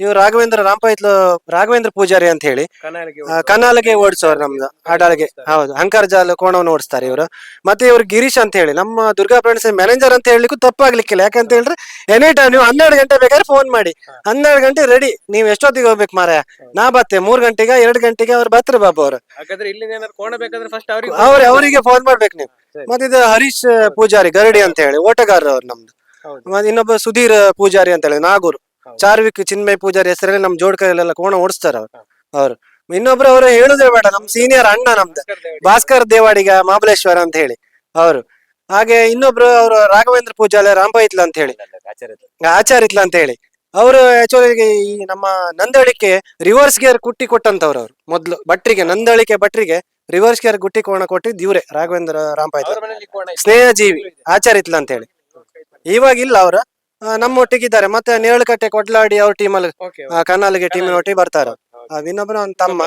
Speaker 1: ಇವ್ರು ರಾಘವೇಂದ್ರ ರಾಂಪೈತ್ಲು ರಾಘವೇಂದ್ರ ಪೂಜಾರಿ ಅಂತ ಹೇಳಿ
Speaker 2: ಕನಾಲಿಗೆ
Speaker 1: ಆ, ಕನಾಲಿಗೆ ಓಡಿಸೋರು ನಮ್ದು ಆಡಾಳಿಗೆ ಹೌದು ಅಂಕರ್ಜಾಲ ಕೋಣವನ್ನು ಓಡಿಸ್ತಾರೆ ಇವರು. ಮತ್ತೆ ಇವರು ಗಿರೀಶ್ ಅಂತ ಹೇಳಿ ನಮ್ಮ ದುರ್ಗಾ ಫ್ರೆಂಡ್ಸ್ ಮ್ಯಾನೇಜರ್ ಅಂತ ಹೇಳಲಿಕ್ಕೂ ತಪ್ಪಾಗ್ಲಿಕ್ಕಿಲ್ಲ. ಯಾಕಂತ ಹೇಳಿದ್ರೆ ಎನಿ ಟೈಮ್ ನೀವು ಹನ್ನೆರಡು ಗಂಟೆ ಬೇಕಾದ್ರೆ ಫೋನ್ ಮಾಡಿ. ಹನ್ನೆರಡು ಗಂಟೆ ರೆಡಿ ನೀವು ಎಷ್ಟೊತ್ತಿಗೆ ಹೋಗ್ಬೇಕು ಮಾರಾಯ? ನಾ ಬತ್ತೆ ಮೂರ್ ಗಂಟೆಗೆ ಎರಡು ಗಂಟೆಗೆ ಅವ್ರು ಬತ್ರಿ ಬಾಬು ಅವರು.
Speaker 2: ಹಾಗಾದ್ರೆ ಇಲ್ಲಿ ಏನಾದ್ರು ಕೋಣ ಬೇಕಾದ್ರೆ ಫಸ್ಟ್ ಅವ್ರಿಗೆ
Speaker 1: ಅವ್ರ ಅವರಿಗೆ ಫೋನ್ ಮಾಡ್ಬೇಕು ನೀವು. ಮತ್ತೆ ಇದು ಹರೀಶ್ ಪೂಜಾರಿ ಗರಡಿ ಅಂತ ಹೇಳಿ ಓಟಗಾರರು ಅವ್ರು ನಮ್ದು.
Speaker 2: ಹೌದು.
Speaker 1: ಮತ್ತೆ ಇನ್ನೊಬ್ಬ ಸುಧೀರ್ ಪೂಜಾರಿ ಅಂತ ಹೇಳಿ ನಾಗೂರು. ಚಾರ್ವಿಕ್ ಚಿನ್ಮಯ್ ಪೂಜಾರಿ ಹೆಸರಲ್ಲಿ ನಮ್ ಜೋಡ್ಕೈಲೆಲ್ಲ ಕೋಣ ಓಡಿಸ್ತಾರ ಅವ್ರು. ಅವ್ರು. ಇನ್ನೊಬ್ರು ಅವ್ರು ಹೇಳುದೇ ಬೇಡ ನಮ್ ಸೀನಿಯರ್ ಅಣ್ಣ ನಮ್ದು. ಭಾಸ್ಕರ್ ದೇವಾಡಿಗ. ಮಹಾಬಲೇಶ್ವರ ಅಂತ ಹೇಳಿ. ಅವರು. ಹಾಗೆ ಇನ್ನೊಬ್ರು ಅವರು ರಾಘವೇಂದ್ರ ಪೂಜಾಲೆ ಇತ್ಲ ಅಂತ ಹೇಳಿ. ಆಚಾರಿತ್ಲ ಅಂತ ಹೇಳಿ. ಅವರು ಆಕ್ಚುಲಿ ಈ ನಮ್ಮ ನಂದಳಿಕೆ ರಿವರ್ಸ್ ಗೇರ್ ಕುಟ್ಟಿ ಕೊಟ್ಟಂತವ್ರು ಅವ್ರು ಮೊದ್ಲು. ಭಟ್ರಿಗೆ ನಂದಳಿಕೆ ಭಟ್ರಿಗೆ ರಿವರ್ಸ್ ಗೇರ್ ಗುಟ್ಟಿ ಕೋಣ ಕೊಟ್ಟಿದ್ದು ಇವ್ರೆ ರಾಘವೇಂದ್ರ ರಾಂಪೈತ್ಲ
Speaker 2: ಸ್ನೇಹ ಜೀವಿ
Speaker 1: ಆಚಾರ ಆಚಾರಿತ್ಲ ಅಂತ ಹೇಳಿ. ಇವಾಗ ಇಲ್ಲ ಅವ್ರ. ನಮ್ಮೊಟ್ಟಿಗಿದ್ದಾರೆ ಮತ್ತೆ ನೇಳುಕಟ್ಟೆ ಕೊಡ್ಲಾಡಿ ಅವ್ರ ಟೀಮಲ್ಲಿ
Speaker 2: ಅಲ್ಲಿ
Speaker 1: ಕನ್ನಾಲಿಗೆ ಟೀಮ್ ಒಟ್ಟಿಗೆ ಬರ್ತಾರೆ. ಇನ್ನೊಬ್ರು ಅವ್ನ ತಮ್ಮ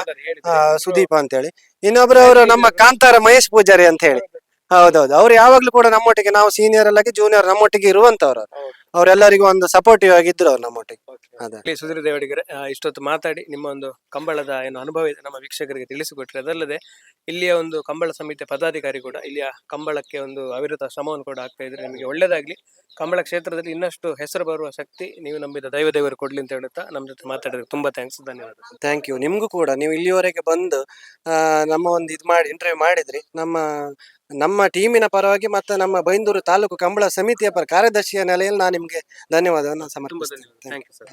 Speaker 1: ಸುದೀಪ ಅಂತ ಹೇಳಿ ಇನ್ನೊಬ್ರು ಅವರು ನಮ್ಮ ಕಾಂತಾರ ಮಹೇಶ್ ಪೂಜಾರಿ ಅಂತ ಹೇಳಿ ಹೌದೌದು. ಅವ್ರು ಯಾವಾಗ್ಲೂ ಕೂಡ ನಮ್ಮೊಟ್ಟಿಗೆ ನಾವು ಸೀನಿಯರ್ ಅಲ್ಲಾಗಿ ಜೂನಿಯರ್ ನಮ್ಮೊಟ್ಟಿಗೆ ಇರುವಂತವ್ರು. ಅವ್ರೆಲ್ಲರಿಗೂ ಒಂದು ಸಪೋರ್ಟಿವ್ ಆಗಿದ್ರು ಅವ್ರು ನಮ್ಮೊಟ್ಟಿಗೆ. ಅದೇ.
Speaker 2: ಸುಧೀರ್ ದೇವಡಿಗರೆ ಆ, ಇಷ್ಟೊತ್ತು ಮಾತಾಡಿ ನಿಮ್ಮ ಒಂದು ಕಂಬಳದ ಏನು ಅನುಭವ ಇದೆ ನಮ್ಮ ವೀಕ್ಷಕರಿಗೆ ತಿಳಿಸಿಕೊಟ್ರಿ. ಅದಲ್ಲದೆ ಇಲ್ಲಿಯ ಒಂದು ಕಂಬಳ ಸಮಿತಿಯ ಪದಾಧಿಕಾರಿ ಕೂಡ ಇಲ್ಲಿಯ ಕಂಬಳಕ್ಕೆ ಒಂದು ಅವಿರತ ಶ್ರಮವನ್ನು ಕೂಡ ಆಗ್ತಾ ಇದ್ರೆ ನಿಮಗೆ ಒಳ್ಳೇದಾಗ್ಲಿ. ಕಂಬಳ ಕ್ಷೇತ್ರದಲ್ಲಿ ಇನ್ನಷ್ಟು ಹೆಸರು ಬರುವ ಶಕ್ತಿ ನೀವು ನಂಬಿದ ದೈವ ದೇವರು ಕೊಡ್ಲಿ ಅಂತ ಹೇಳುತ್ತಾ ನಮ್ಮ ಜೊತೆ ಮಾತಾಡಿದ್ರೆ ತುಂಬಾ ಥ್ಯಾಂಕ್ಸ್ ಧನ್ಯವಾದ
Speaker 1: ಥ್ಯಾಂಕ್ ಯು ನಿಮ್ಗೂ ಕೂಡ ನೀವು ಇಲ್ಲಿವರೆಗೆ ಬಂದು ಆ, ನಮ್ಮ ಒಂದು ಇದು ಮಾಡಿ ಇಂಟರ್ವ್ಯೂ ಮಾಡಿದ್ರಿ. ನಮ್ಮ ನಮ್ಮ ಟೀಮಿನ ಪರವಾಗಿ ಮತ್ತು ನಮ್ಮ ಬೈಂದೂರು ತಾಲೂಕು ಕಂಬಳ ಸಮಿತಿಯ ಪರ ಕಾರ್ಯದರ್ಶಿಯ ನೆಲೆಯಲ್ಲಿ ನಾನು ನಿಮಗೆ ಧನ್ಯವಾದವನ್ನು ಸಮರ್ಪಿಸ್ತೇನೆ.
Speaker 2: Thank you sir